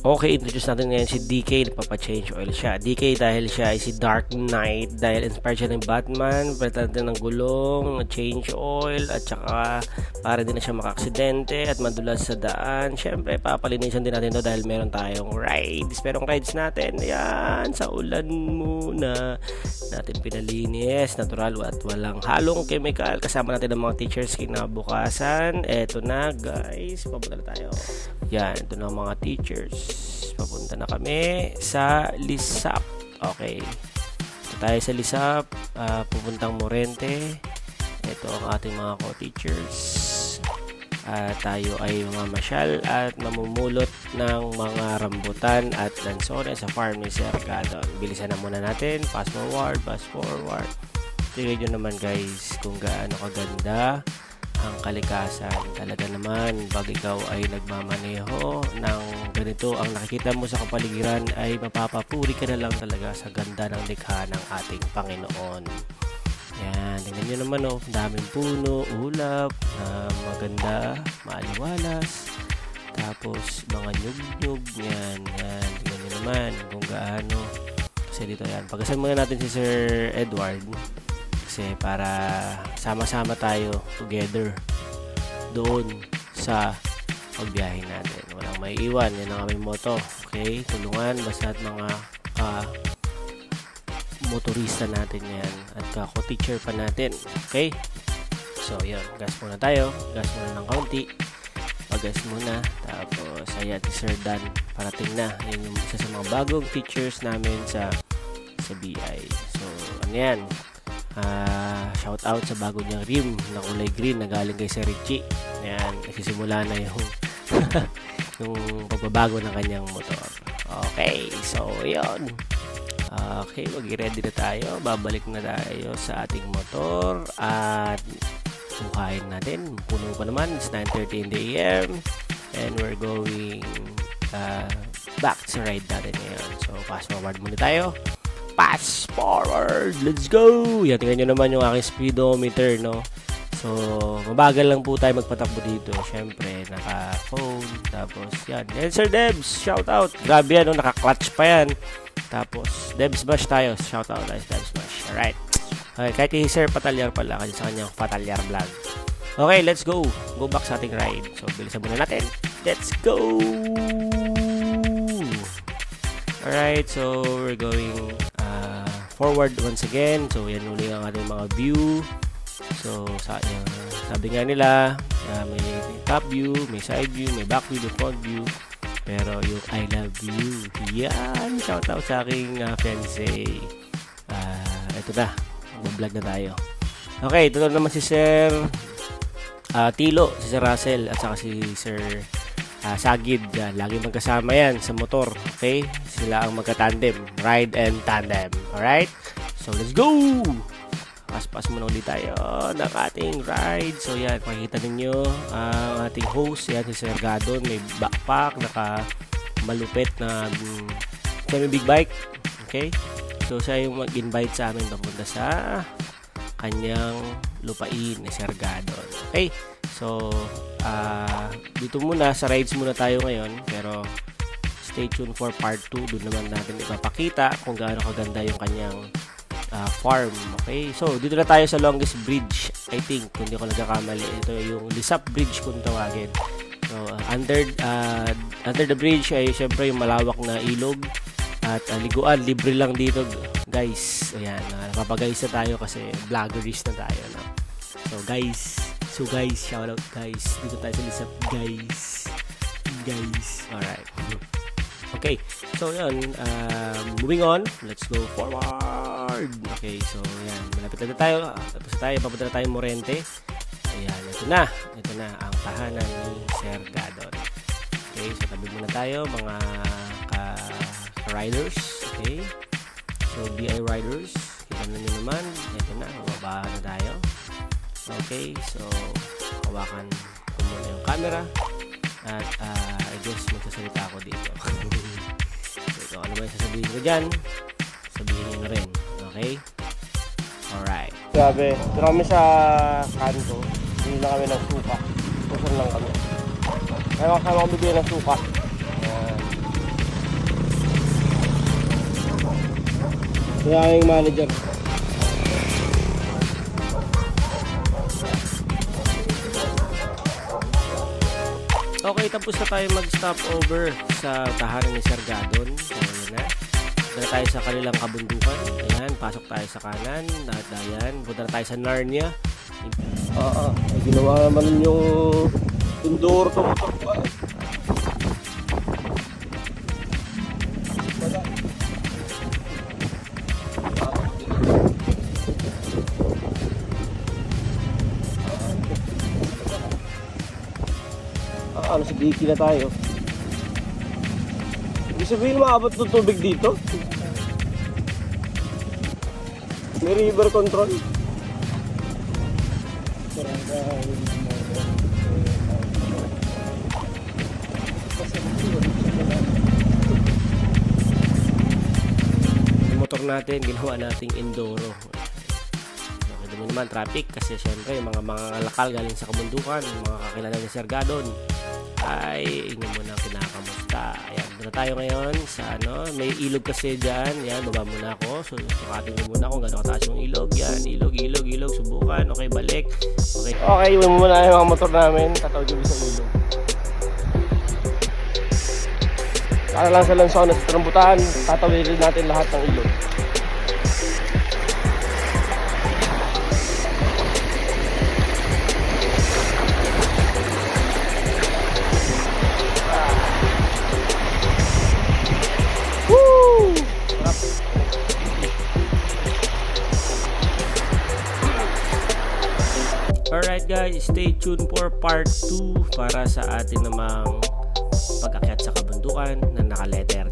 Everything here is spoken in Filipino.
Okay, introduce natin ngayon si DK, nagpapa-change oil siya. DK dahil siya ay si Dark Knight, dahil inspired siya ng Batman, palitan natin ng gulong, change oil, at saka para din na siya makaaksidente at madulas sa daan. Siyempre, papalinisan din natin to dahil meron tayong rides. Merong rides natin, yan, sa ulan muna natin pinalinis, natural at walang halong chemical. Kasama natin ang mga teachers kinabukasan. Eto na guys, papunta na tayo. Yan, ito na ang mga teachers. Papunta na kami sa Lisap. Okay. Ito tayo sa Lisap. ah, pupuntang Morente. Ito ang ating mga co-teachers. At tayo ay mga masyal at mamumulot ng mga rambutan at lansones sa farm ni Sir Gadon. Bilisan na muna natin. Pass forward, pass forward. Tingnan nyo naman guys kung gaano kaganda ang kalikasan. Talaga naman, pag ikaw ay nagmamaneho ng ganito, ang nakikita mo sa kapaligiran ay mapapapuri ka na lang talaga sa ganda ng likha ng ating Panginoon. Yan, tingnan nyo naman oh, daming puno, ulap, na maganda, maaliwalas. Tapos, mga nyug-nyug, yan, yan. Tingnan nyo naman kung gaano. Kasi dito yan. Pagasan muna natin si Sir Edward. Kasi para sama-sama tayo together doon sa pagbiyahe natin. Walang may iwan. Yan ang aming moto. Okay? Tulungan basta at mga ka motorista natin yan at kako-teacher pa natin. Okay? So, yun. Gas muna tayo. Gas muna ng kaunti. Pagas muna. Tapos, ayan, si Sir Dan. Parating na. Yan yung isa sa mga bagong teachers namin sa sa BI. So, ano yan? Ah, shout out sa bago niyang rim na kulay green na galing kay Sir Richie. Ayan, nagsisimula na yung yung pagbabago ng kanyang motor. Okay, so yun. Okay, mag-ready na tayo. Babalik na tayo sa ating motor at buhayin natin. Puno pa naman. It's 9.30 in the AM and we're going uh, back sa ride natin ngayon. So, fast forward muna tayo. Fast forward! Let's go! Yan, tingnan nyo naman yung aking speedometer, no? So, mabagal lang po tayo magpatakbo dito. Siyempre, naka-phone. Tapos, yan. Yan, Sir Debs! Shout out! Grabe yan, no? Naka-clutch pa yan. Tapos, Debs Bash tayo. Shout out, guys. Debs Bash. Alright. Okay, kahit si Sir Patalyar pala kasi sa kanyang Patalyar vlog. Okay, let's go. Go back sa ating ride. So, bilisan muna natin. Let's go! Alright, so we're going forward once again. So, yan uli ang ating mga view. So, sa, uh, sabi nga nila, uh, may top view, may side view, may back view, may front view. Pero yung I love you, yan, shout out sa aking uh, fiancé. Uh, ito na, mag-vlog na tayo. Okay, ito na naman si Sir uh, Tilo, si Sir Russell, at saka si Sir uh, Sagid. Yan, lagi magkasama yan sa motor. Okay? Sila ang magka-tandem. Ride and tandem. Alright? So, let's go! Pas-pas muna ulit tayo ng ating ride. So, yan. Makikita ninyo ang ating host. Yan, si Sir Gadon. May backpack. Naka malupit na um, semi-big bike. Okay? So, siya yung mag-invite sa amin papunta sa kanyang lupain ni Sir Gadon. Okay? So, ah dito muna, sa rides muna tayo ngayon. Pero, stay tuned for part 2. Doon naman natin ipapakita kung gaano kaganda yung kanyang ah, farm. Okay? So, dito na tayo sa longest bridge. I think, kung hindi ko nagkakamali. Ito yung Lisap Bridge kung tawagin. So, ah, under, ah, under the bridge ay syempre yung malawak na ilog. At ah, liguan, libre lang dito guys. Ayan, uh, napapaguys na tayo kasi vloggeries na tayo. No? So guys, so guys, shout out guys. Dito tayo sa Lisap guys. Guys. Alright. Okay, so yun, uh, moving on, let's go forward. Okay, so yan, malapit na tayo. Tapos tayo, papunta na tayo Morente. Ayan, ito na. Ito na ang tahanan ni Sir Gadon. Okay, so tabi muna tayo mga ka-riders. Okay. So, BI Riders, kita na nyo naman. Ito na, bababa na tayo. Okay, so hawakan ko muna yung camera at uh, I guess magsasalita ako dito. so kung ano ba yung sasabihin ko dyan, sabihin nyo na rin. Okay? Alright. Grabe, doon kami sa kanto. Bili na kami ng suka. Pusan lang kami. Kaya makasama ko bibili ng suka. Kaya yung manager. Okay, tapos na tayo mag-stop over sa tahanan ni Sir Gadon. So, na. Punta tayo sa kanilang kabundukan. Ayan, pasok tayo sa kanan. Lahat na yan. Punta tayo sa Narnia. Oo, may ginawa naman yung indoor to ano, sa Diki na tayo. Ibig sabihin, maabot ng tubig dito? May river control. Motor natin, ginawa nating Enduro. Okay mo naman traffic kasi syempre yung mga mga lakal galing sa kabundukan, mga kakilala ni Sir Gadon ay inyo muna ang kinakamusta. Ayan, muna tayo ngayon sa ano, may ilog kasi dyan. Yan, baba muna ako. So, sukatin mo muna kung gano'ng kataas yung ilog. Yan, ilog, ilog, ilog, subukan. Okay, balik. Okay, okay, iwan muna yung mga motor namin. Tatawag kami sa ilog. Para lang sa lansaw na sa rambutan, tatawidin natin lahat ng ilog. Guys, stay tuned for part 2 para sa atin namang pag-akyat sa kabundukan na naka-letter.